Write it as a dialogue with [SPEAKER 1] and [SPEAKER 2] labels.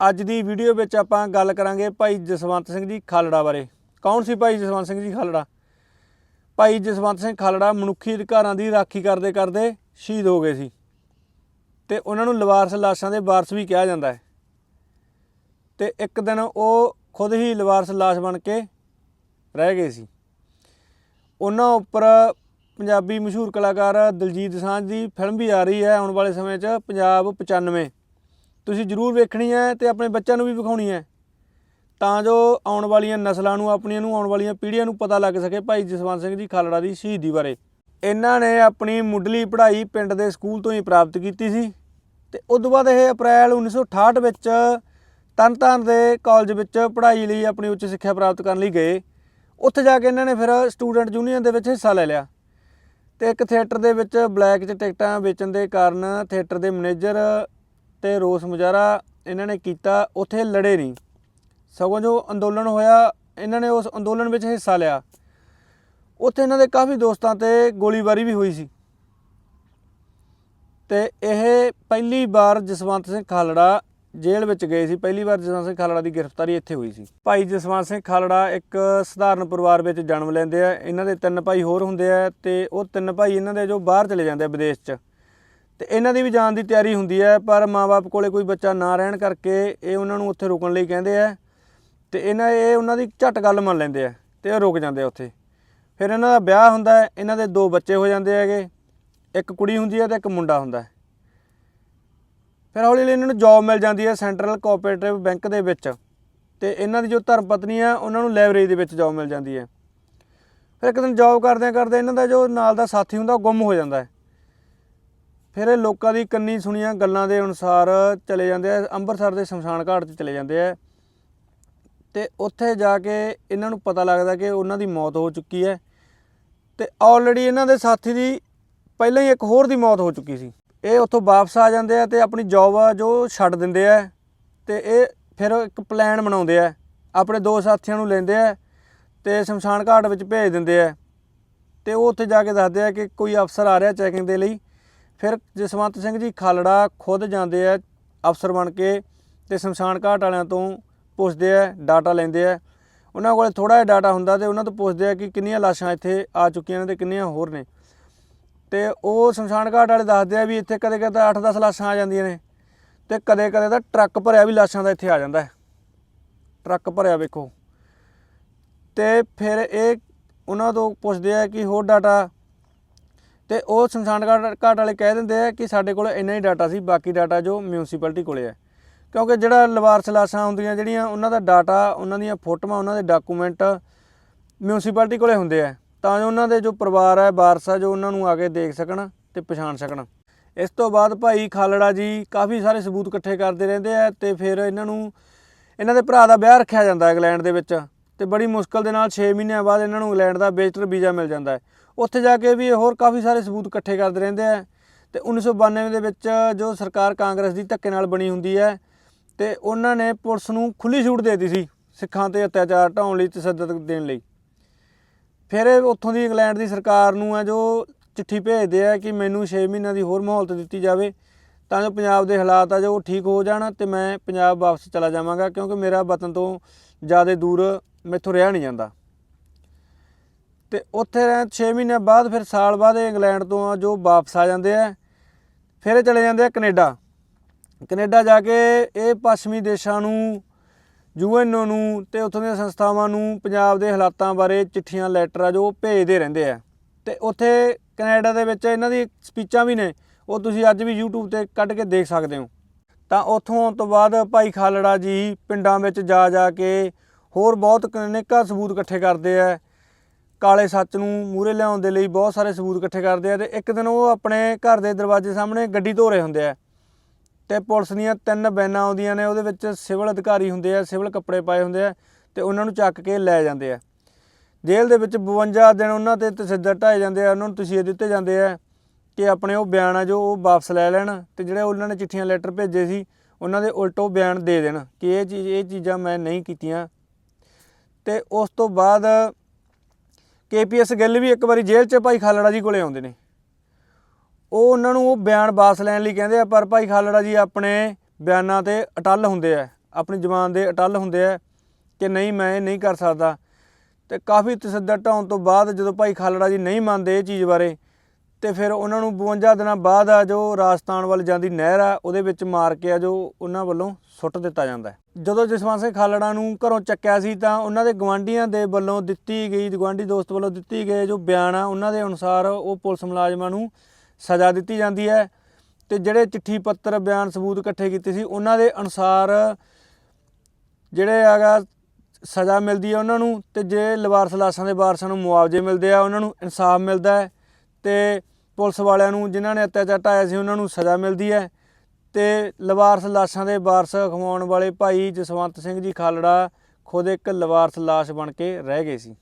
[SPEAKER 1] ਅੱਜ ਦੀ ਵੀਡੀਓ ਵਿੱਚ ਆਪਾਂ ਗੱਲ ਕਰਾਂਗੇ ਭਾਈ ਜਸਵੰਤ ਸਿੰਘ ਜੀ ਖਾਲੜਾ ਬਾਰੇ। ਕੌਣ ਸੀ ਭਾਈ ਜਸਵੰਤ ਸਿੰਘ ਜੀ ਖਾਲੜਾ? ਭਾਈ ਜਸਵੰਤ ਸਿੰਘ ਖਾਲੜਾ ਮਨੁੱਖੀ ਅਧਿਕਾਰਾਂ ਦੀ ਰਾਖੀ ਕਰਦੇ ਕਰਦੇ ਸ਼ਹੀਦ ਹੋ ਗਏ ਸੀ। ਤੇ ਉਹਨਾਂ ਨੂੰ ਲਵਾਰਸ ਲਾਸ਼ਾਂ ਦੇ ਵਾਰਸ ਵੀ ਕਿਹਾ ਜਾਂਦਾ ਹੈ। ਤੇ ਇੱਕ ਦਿਨ ਉਹ ਖੁਦ ਹੀ ਲਵਾਰਸ ਲਾਸ਼ ਬਣ ਕੇ ਰਹਿ ਗਏ ਸੀ। ਉਹਨਾਂ ਉੱਪਰ ਪੰਜਾਬੀ ਮਸ਼ਹੂਰ ਕਲਾਕਾਰ ਦਲਜੀਤ ਸਾਂਝ ਦੀ ਫਿਲਮ ਵੀ ਆ ਰਹੀ ਹੈ ਆਉਣ ਵਾਲੇ ਸਮੇਂ 'ਚ, ਪੰਜਾਬ 95 ਤੁਸੀਂ ਜ਼ਰੂਰ ਵੇਖਣੀ ਹੈ ਤੇ ਆਪਣੇ ਬੱਚਿਆਂ ਨੂੰ ਵੀ ਵਿਖਾਉਣੀ ਹੈ। ਤਾਂ ਜੋ ਆਉਣ ਵਾਲੀਆਂ ਨਸਲਾਂ ਨੂੰ, ਆਪਣੀਆਂ ਨੂੰ, ਆਉਣ ਵਾਲੀਆਂ ਪੀੜ੍ਹੀਆਂ ਨੂੰ ਪਤਾ ਲੱਗ ਸਕੇ ਭਾਈ ਜਸਵੰਤ ਸਿੰਘ ਜੀ ਖਾਲੜਾ ਦੀ ਸ਼ਹੀਦੀ ਬਾਰੇ। ਇਹਨਾਂ ਨੇ ਆਪਣੀ ਮੁੱਢਲੀ ਪੜ੍ਹਾਈ ਪਿੰਡ ਦੇ ਸਕੂਲ ਤੋਂ ਹੀ ਪ੍ਰਾਪਤ ਕੀਤੀ ਸੀ ਤੇ ਉਸ ਤੋਂ ਬਾਅਦ ਇਹ ਅਪ੍ਰੈਲ 1968 ਵਿੱਚ ਤਰਨਤਾਰਨ ਦੇ ਕਾਲਜ ਵਿੱਚ ਪੜ੍ਹਾਈ ਲਈ ਆਪਣੀ ਉੱਚ ਸਿੱਖਿਆ ਪ੍ਰਾਪਤ ਕਰਨ ਲਈ ਗਏ। ਉੱਥੇ ਜਾ ਕੇ ਇਹਨਾਂ ਨੇ ਫਿਰ ਸਟੂਡੈਂਟ ਯੂਨੀਅਨ ਦੇ ਵਿੱਚ ਹਿੱਸਾ ਲੈ ਲਿਆ। ਤੇ ਇੱਕ ਥੀਏਟਰ ਦੇ ਵਿੱਚ ਬਲੈਕ 'ਚ ਟਿਕਟਾਂ ਵੇਚਣ ਦੇ ਕਾਰਨ ਥੀਏਟਰ ਦੇ ਮੈਨੇਜਰ ਤੇ ਰੋਸ ਮੁਜ਼ਾਹਰਾ ਇਹਨਾਂ ਨੇ ਕੀਤਾ, ਉੱਥੇ ਲੜੇ ਨਹੀਂ। ਸਗੋਂ ਜੋ ਅੰਦੋਲਨ ਹੋਇਆ, ਇਹਨਾਂ ਨੇ ਉਸ ਅੰਦੋਲਨ ਵਿੱਚ ਹਿੱਸਾ ਲਿਆ। ਉੱਥੇ ਇਹਨਾਂ ਦੇ ਕਾਫੀ ਦੋਸਤਾਂ ਤੇ ਗੋਲੀਬਾਰੀ ਵੀ ਹੋਈ ਸੀ। ਤੇ ਇਹ ਪਹਿਲੀ ਵਾਰ ਜਸਵੰਤ ਸਿੰਘ ਖਾਲੜਾ ਜੇਲ੍ਹ ਵਿੱਚ ਗਏ ਸੀ। ਪਹਿਲੀ ਵਾਰ ਜਸਵੰਤ ਸਿੰਘ ਖਾਲੜਾ ਦੀ ਗ੍ਰਿਫਤਾਰੀ ਇੱਥੇ ਹੋਈ ਸੀ। ਭਾਈ ਜਸਵੰਤ ਸਿੰਘ ਖਾਲੜਾ ਇੱਕ ਸਧਾਰਨ ਪਰਿਵਾਰ ਵਿੱਚ ਜਨਮ ਲੈਂਦੇ ਆ। ਇਹਨਾਂ ਦੇ ਤਿੰਨ ਭਾਈ ਹੋਰ ਹੁੰਦੇ ਆ ਤੇ ਉਹ ਤਿੰਨ ਭਾਈ ਇਹਨਾਂ ਦੇ ਜੋ ਬਾਹਰ ਚਲੇ ਜਾਂਦੇ ਆ ਵਿਦੇਸ਼ 'ਚ। ਤੇ ਇਹਨਾਂ ਦੀ ਵੀ ਜਾਣ ਦੀ ਤਿਆਰੀ ਹੁੰਦੀ ਹੈ, ਪਰ ਮਾਪੇ ਕੋਲੇ ਕੋਈ ਬੱਚਾ ਨਾ ਰਹਿਣ ਕਰਕੇ ਇਹ ਉਹਨਾਂ ਨੂੰ ਉੱਥੇ ਰੁਕਣ ਲਈ ਕਹਿੰਦੇ ਆ ਤੇ ਇਹਨਾਂ, ਇਹ ਉਹਨਾਂ ਦੀ ਝਟ ਗੱਲ ਮੰਨ ਲੈਂਦੇ ਆ ਤੇ ਇਹ ਰੁਕ ਜਾਂਦੇ ਆ ਉੱਥੇ। ਫਿਰ ਇਹਨਾਂ ਦਾ ਵਿਆਹ ਹੁੰਦਾ ਹੈ, ਇਹਨਾਂ ਦੇ ਦੋ ਬੱਚੇ ਹੋ ਜਾਂਦੇ ਹੈਗੇ, ਇੱਕ ਕੁੜੀ ਹੁੰਦੀ ਹੈ ਤੇ ਇੱਕ ਮੁੰਡਾ ਹੁੰਦਾ ਹੈ। ਫਿਰ ਹੌਲੀ ਹੌਲੀ ਇਹਨਾਂ ਨੂੰ ਜੌਬ ਮਿਲ ਜਾਂਦੀ ਹੈ ਸੈਂਟਰਲ ਕੋਆਪਰੇਟਿਵ ਬੈਂਕ ਦੇ ਵਿੱਚ ਤੇ ਇਹਨਾਂ ਦੀ ਜੋ ਧਰਮ ਪਤਨੀ ਆ, ਉਹਨਾਂ ਨੂੰ ਲਾਇਬ੍ਰੇਰੀ ਦੇ ਵਿੱਚ ਜੌਬ ਮਿਲ ਜਾਂਦੀ ਹੈ। ਫਿਰ ਇੱਕ ਦਿਨ ਜੌਬ ਕਰਦਿਆਂ ਕਰਦੇ ਇਹਨਾਂ ਦਾ ਜੋ ਨਾਲ ਦਾ ਸਾਥੀ ਹੁੰਦਾ, ਉਹ ਗੁੰਮ ਹੋ ਜਾਂਦਾ ਹੈ। ਫਿਰ ਇਹ ਲੋਕਾਂ ਦੀ ਕੰਨੀ ਸੁਣੀਆਂ ਗੱਲਾਂ ਦੇ ਅਨੁਸਾਰ ਚਲੇ ਜਾਂਦੇ ਆ, ਅੰਮ੍ਰਿਤਸਰ ਦੇ ਸ਼ਮਸ਼ਾਨ ਘਾਟ 'ਚ ਚਲੇ ਜਾਂਦੇ ਆ। ਤੇ ਉੱਥੇ ਜਾ ਕੇ ਇਹਨਾਂ ਨੂੰ ਪਤਾ ਲੱਗਦਾ ਕਿ ਉਹਨਾਂ ਦੀ ਮੌਤ ਹੋ ਚੁੱਕੀ ਹੈ। ਤੇ ਆਲਰੇਡੀ ਇਹਨਾਂ ਦੇ ਸਾਥੀ ਦੀ ਪਹਿਲਾਂ ਹੀ ਇੱਕ ਹੋਰ ਦੀ ਮੌਤ ਹੋ ਚੁੱਕੀ ਸੀ। ਇਹ ਉੱਥੋਂ ਵਾਪਸ ਆ ਜਾਂਦੇ ਆ ਤੇ ਆਪਣੀ ਜੌਬ ਆ ਜੋ ਛੱਡ ਦਿੰਦੇ ਆ ਤੇ ਇਹ ਫਿਰ ਇੱਕ ਪਲਾਨ ਬਣਾਉਂਦੇ ਆ। ਆਪਣੇ ਦੋ ਸਾਥੀਆਂ ਨੂੰ ਲੈਂਦੇ ਆ ਤੇ ਸ਼ਮਸ਼ਾਨ ਘਾਟ ਵਿੱਚ ਭੇਜ ਦਿੰਦੇ ਆ। ਤੇ ਉਹ ਉੱਥੇ ਜਾ ਕੇ ਦੱਸਦੇ ਆ ਕਿ ਕੋਈ ਅਫਸਰ ਆ ਰਿਹਾ ਚੈਕਿੰਗ ਦੇ ਲਈ। ਫਿਰ ਜਸਵੰਤ ਸਿੰਘ ਜੀ ਖਾਲੜਾ ਖੁਦ ਜਾਂਦੇ ਆ ਅਫਸਰ ਬਣ ਕੇ ਤੇ ਸ਼ਮਸ਼ਾਨ ਘਾਟ ਵਾਲਿਆਂ ਤੋਂ ਪੁੱਛਦੇ ਆ, ਡਾਟਾ ਲੈਂਦੇ ਆ। ਉਹਨਾਂ ਕੋਲੇ ਥੋੜਾ ਜਿਹਾ ਡਾਟਾ ਹੁੰਦਾ ਤੇ ਉਹਨਾਂ ਤੋਂ ਪੁੱਛਦੇ ਆ ਕਿ ਕਿੰਨੀਆਂ ਲਾਸ਼ਾਂ ਇੱਥੇ ਆ ਚੁੱਕੀਆਂ ਨੇ ਤੇ ਕਿੰਨੀਆਂ ਹੋਰ ਨੇ। ਤੇ ਉਹ ਸ਼ਮਸ਼ਾਨ ਘਾਟ ਵਾਲੇ ਦੱਸਦੇ ਆ ਵੀ ਇੱਥੇ ਕਦੇ ਕਦੇ 8-10 ਲਾਸ਼ਾਂ ਆ ਜਾਂਦੀਆਂ ਨੇ ਤੇ ਕਦੇ ਕਦੇ ਤਾਂ ਟਰੱਕ ਭਰਿਆ ਵੀ ਲਾਸ਼ਾਂ ਦਾ ਇੱਥੇ ਆ ਜਾਂਦਾ ਹੈ। ਟਰੱਕ ਭਰਿਆ ਵੇਖੋ। ਤੇ ਫਿਰ ਇਹ ਉਹਨਾਂ ਤੋਂ ਪੁੱਛਦੇ ਆ ਕਿ ਹੋਰ ਡਾਟਾ ਤੇ ਉਹ ਸ਼ਮਸ਼ਾਨ ਘਾਟ ਘਾਟ ਵਾਲੇ ਕਹਿ ਦਿੰਦੇ ਆ ਕਿ ਸਾਡੇ ਕੋਲ ਇੰਨਾ ਹੀ ਡਾਟਾ ਸੀ, ਬਾਕੀ ਡਾਟਾ ਜੋ ਮਿਊਨਿਸਪੈਲਿਟੀ ਕੋਲੇ ਹੈ ਕਿਉਂਕਿ ਜਿਹੜਾ ਲਵਾਰਸ ਲਾਸ਼ਾਂ ਹੁੰਦੀਆਂ ਜਿਹੜੀਆਂ, ਉਹਨਾਂ ਦਾ ਡਾਟਾ ਉਹਨਾਂ ਦੀਆਂ ਫੋਟੋਆਂ, ਉਹਨਾਂ ਦੇ ਡਾਕੂਮੈਂਟ ਮਿਊਨਿਸਪੈਲਿਟੀ ਕੋਲੇ ਹੁੰਦੇ ਆ। ਤਾਂ ਜੋ ਉਹਨਾਂ ਦੇ ਜੋ ਪਰਿਵਾਰ ਹੈ ਵਾਰਸ ਹੈ ਜੋ ਉਹਨਾਂ ਨੂੰ ਆ ਕੇ ਦੇਖ ਸਕਣ ਤੇ ਪਛਾਣ ਸਕਣ। ਇਸ ਤੋਂ ਬਾਅਦ ਭਾਈ ਖਾਲੜਾ ਜੀ ਕਾਫੀ ਸਾਰੇ ਸਬੂਤ ਇਕੱਠੇ ਕਰਦੇ ਰਹਿੰਦੇ ਆ ਤੇ ਫਿਰ ਇਹਨਾਂ ਨੂੰ, ਇਹਨਾਂ ਦੇ ਭਰਾ ਦਾ ਵਿਆਹ ਰੱਖਿਆ ਜਾਂਦਾ ਇੰਗਲੈਂਡ ਦੇ ਵਿੱਚ। ਤੇ ਬੜੀ ਮੁਸ਼ਕਲ ਦੇ ਨਾਲ 6 ਮਹੀਨਿਆਂ ਬਾਅਦ ਇਹਨਾਂ ਨੂੰ ਇੰਗਲੈਂਡ ਦਾ ਵਿਜ਼ਟਰ ਵੀਜ਼ਾ ਮਿਲ ਜਾਂਦਾ ਹੈ। ਉੱਥੇ ਜਾ ਕੇ ਵੀ ਇਹ ਹੋਰ ਕਾਫੀ ਸਾਰੇ ਸਬੂਤ ਇਕੱਠੇ ਕਰਦੇ ਰਹਿੰਦੇ ਆ। ਤੇ 1992 ਦੇ ਵਿੱਚ ਜੋ ਸਰਕਾਰ ਕਾਂਗਰਸ ਦੀ ਧੱਕੇ ਨਾਲ ਬਣੀ ਹੁੰਦੀ ਹੈ, ਤੇ ਉਹਨਾਂ ਨੇ ਪੁਲਿਸ ਨੂੰ ਖੁੱਲੀ ਛੂਟ ਦੇ ਦਿੱਤੀ ਸੀ ਸਿੱਖਾਂ ਤੇ ਅਤਿਆਚਾਰ ਢਾਉਣ ਲਈ ਤਸੱਦਦ ਦੇਣ ਲਈ। ਫਿਰ ਉੱਥੋਂ ਦੀ ਇੰਗਲੈਂਡ ਦੀ ਸਰਕਾਰ ਨੂੰ ਹੈ ਜੋ ਚਿੱਠੀ ਭੇਜਦੇ ਆ ਕਿ ਮੈਨੂੰ 6 ਮਹੀਨਿਆਂ ਦੀ ਹੋਰ ਮਹੌਲਤ ਦਿੱਤੀ ਜਾਵੇ, ਤਾਂ ਜੋ ਪੰਜਾਬ ਦੇ ਹਾਲਾਤ ਆ ਜੋ ਉਹ ਠੀਕ ਹੋ ਜਾਣ ਤੇ ਮੈਂ ਪੰਜਾਬ ਵਾਪਸ ਚਲਾ ਜਾਵਾਂਗਾ, ਕਿਉਂਕਿ ਮੇਰਾ ਵਤਨ ਤੋਂ ਜ਼ਿਆਦਾ ਦੂਰ ਮੈਥੋਂ ਰਿਹਾ ਨਹੀਂ ਜਾਂਦਾ। ਤੇ ਉੱਥੇ ਰਹਿ 6 ਮਹੀਨੇ ਬਾਅਦ ਫਿਰ ਸਾਲ ਬਾਅਦ ਇਹ ਇੰਗਲੈਂਡ ਤੋਂ ਆ, ਜੋ ਵਾਪਸ ਆ ਜਾਂਦੇ ਆ, ਫਿਰ ਇਹ ਚਲੇ ਜਾਂਦੇ ਆ ਕੈਨੇਡਾ। ਕੈਨੇਡਾ ਜਾ ਕੇ ਇਹ ਪੱਛਮੀ ਦੇਸ਼ਾਂ ਨੂੰ, ਯੂਐਨਓ ਨੂੰ ਤੇ ਉੱਥੋਂ ਦੀਆਂ ਸੰਸਥਾਵਾਂ ਨੂੰ ਪੰਜਾਬ ਦੇ ਹਾਲਾਤਾਂ ਬਾਰੇ ਚਿੱਠੀਆਂ ਲੈਟਰ ਆ ਜੋ ਭੇਜਦੇ ਰਹਿੰਦੇ ਆ। ਤੇ ਉੱਥੇ ਕੈਨੇਡਾ ਦੇ ਵਿੱਚ ਇਹਨਾਂ ਦੀ ਸਪੀਚਾਂ ਵੀ ਨੇ, ਉਹ ਤੁਸੀਂ ਅੱਜ ਵੀ YouTube ਤੇ ਕੱਢ ਕੇ ਦੇਖ ਸਕਦੇ ਹੋ। ਤਾਂ ਉੱਥੋਂ ਤੋਂ ਬਾਅਦ ਭਾਈ ਖਾਲੜਾ ਜੀ ਪਿੰਡਾਂ ਵਿੱਚ ਜਾ ਜਾ ਕੇ ਹੋਰ ਬਹੁਤ ਅਨੇਕਾਂ ਸਬੂਤ ਇਕੱਠੇ ਕਰਦੇ ਆ ਕਾਲੇ ਸੱਚ ਨੂੰ ਮੂਰੇ ਲਿਆਉਣ ਦੇ ਲਈ ਬਹੁਤ ਸਾਰੇ ਸਬੂਤ ਇਕੱਠੇ ਕਰਦੇ ਆ ਤੇ ਇੱਕ ਦਿਨ ਉਹ ਆਪਣੇ ਘਰ ਦੇ ਦਰਵਾਜ਼ੇ ਸਾਹਮਣੇ ਗੱਡੀ ਧੋ ਰਹੇ ਹੁੰਦੇ ਆ ਤੇ ਪੁਲਿਸ ਦੀਆਂ ਤਿੰਨ ਬੈਨਾਂ ਆਉਂਦੀਆਂ ਨੇ, ਉਹਦੇ ਵਿੱਚ ਸਿਵਲ ਅਧਿਕਾਰੀ ਹੁੰਦੇ ਆ, ਸਿਵਲ ਕੱਪੜੇ ਪਾਏ ਹੁੰਦੇ ਆ ਤੇ ਉਹਨਾਂ ਨੂੰ ਚੱਕ ਕੇ ਲੈ ਜਾਂਦੇ ਆ। ਜੇਲ੍ਹ ਦੇ ਵਿੱਚ 52 ਦਿਨ ਉਹਨਾਂ ਤੇ ਤਸੱਦਦ ਢਾਏ ਜਾਂਦੇ ਆ, ਉਹਨਾਂ ਨੂੰ ਤਸੀਹੇ ਦਿੱਤੇ ਜਾਂਦੇ ਆ ਕਿ ਆਪਣੇ ਉਹ ਬਿਆਨ ਆ ਜੋ ਉਹ ਵਾਪਸ ਲੈ ਲੈਣ ਤੇ ਜਿਹੜੇ ਉਹਨਾਂ ਨੇ ਚਿੱਠੀਆਂ, ਲੈਟਰ ਭੇਜੇ ਸੀ, ਉਹਨਾਂ ਦੇ ਉਲਟੋ ਬਿਆਨ ਦੇ ਦੇਣ ਕਿ ਇਹ ਚੀਜ਼, ਇਹ ਚੀਜ਼ਾਂ ਮੈਂ ਨਹੀਂ ਕੀਤੀਆਂ। ਤੇ ਉਸ ਤੋਂ ਬਾਅਦ ਕੇਪੀਐਸ ਗਿੱਲ ਵੀ ਇੱਕ ਵਾਰੀ ਜੇਲ੍ਹ 'ਚ ਭਾਈ ਖਾਲੜਾ ਜੀ ਕੋਲੇ ਆਉਂਦੇ ਨੇ। ਉਹ ਉਹਨਾਂ ਨੂੰ ਉਹ ਬਿਆਨ ਵਾਪਸ ਲੈਣ ਲਈ ਕਹਿੰਦੇ ਆ, ਪਰ ਭਾਈ ਖਾਲੜਾ ਜੀ ਆਪਣੇ ਬਿਆਨਾਂ ਤੇ ਅਟਲ ਹੁੰਦੇ ਆ, ਆਪਣੀ ਜ਼ਬਾਨ ਦੇ ਅਟਲ ਹੁੰਦੇ ਆ ਕਿ ਨਹੀਂ, ਮੈਂ ਇਹ ਨਹੀਂ ਕਰ ਸਕਦਾ। ਤੇ ਕਾਫੀ ਤਸੱਦਦ ਢਾਉਣ ਤੋਂ ਬਾਅਦ ਜਦੋਂ ਭਾਈ ਖਾਲੜਾ ਜੀ ਨਹੀਂ ਮੰਨਦੇ ਇਹ ਚੀਜ਼ ਬਾਰੇ ਤੇ ਫਿਰ ਉਹਨਾਂ ਨੂੰ 52 ਦਿਨਾਂ ਬਾਅਦ ਆ ਜੋ ਰਾਜਸਥਾਨ ਵੱਲ ਜਾਂਦੀ ਨਹਿਰ ਆ, ਉਹਦੇ ਵਿੱਚ ਮਾਰ ਕੇ ਆ ਜੋ ਉਹਨਾਂ ਵੱਲੋਂ ਸੁੱਟ ਦਿੱਤਾ ਜਾਂਦਾ ਹੈ। ਜਦੋਂ ਜਸਵੰਤ ਸਿੰਘ ਖਾਲੜਾ ਨੂੰ ਘਰੋਂ ਚੱਕਿਆ ਸੀ ਤਾਂ ਉਹਨਾਂ ਦੇ ਗਵਾਂਢੀਆਂ ਦੇ ਵੱਲੋਂ ਦਿੱਤੀ ਗਈ ਗਵਾਂਢੀ ਦੋਸਤ ਵੱਲੋਂ ਦਿੱਤੀ ਗਏ ਜੋ ਬਿਆਨ ਆ, ਉਹਨਾਂ ਦੇ ਅਨੁਸਾਰ ਉਹ ਪੁਲਿਸ ਮੁਲਾਜ਼ਮਾਂ ਨੂੰ ਸਜ਼ਾ ਦਿੱਤੀ ਜਾਂਦੀ ਹੈ ਤੇ ਜਿਹੜੇ ਚਿੱਠੀ ਪੱਤਰ, ਬਿਆਨ ਸਬੂਤ ਇਕੱਠੇ ਕੀਤੇ ਸੀ, ਉਹਨਾਂ ਦੇ ਅਨੁਸਾਰ ਜਿਹੜੇ ਹੈਗਾ ਸਜ਼ਾ ਮਿਲਦੀ ਹੈ ਉਹਨਾਂ ਨੂੰ ਤੇ ਜੇ ਲਵਾਰਸ ਲਾਸ਼ਾਂ ਦੇ ਵਾਰਸਾਂ ਨੂੰ ਮੁਆਵਜ਼ੇ ਮਿਲਦੇ ਆ, ਉਹਨਾਂ ਨੂੰ ਇਨਸਾਫ ਮਿਲਦਾ ਹੈ ਤੇ ਪੁਲਿਸ ਵਾਲਿਆਂ ਨੂੰ, ਜਿਨ੍ਹਾਂ ਨੇ ਅਤਿਆਚਾਰ ਢਾਇਆ ਸੀ, ਉਹਨਾਂ ਨੂੰ ਸਜ਼ਾ ਮਿਲਦੀ ਹੈ। ਤੇ ਲਵਾਰਸ ਲਾਸ਼ਾਂ ਦੇ ਵਾਰਸ ਖਵਾਉਣ ਵਾਲੇ ਭਾਈ ਜਸਵੰਤ ਸਿੰਘ ਜੀ ਖਾਲੜਾ ਖੁਦ ਇੱਕ ਲਵਾਰਸ ਲਾਸ਼ ਬਣ ਕੇ ਰਹਿ ਗਏ ਸੀ।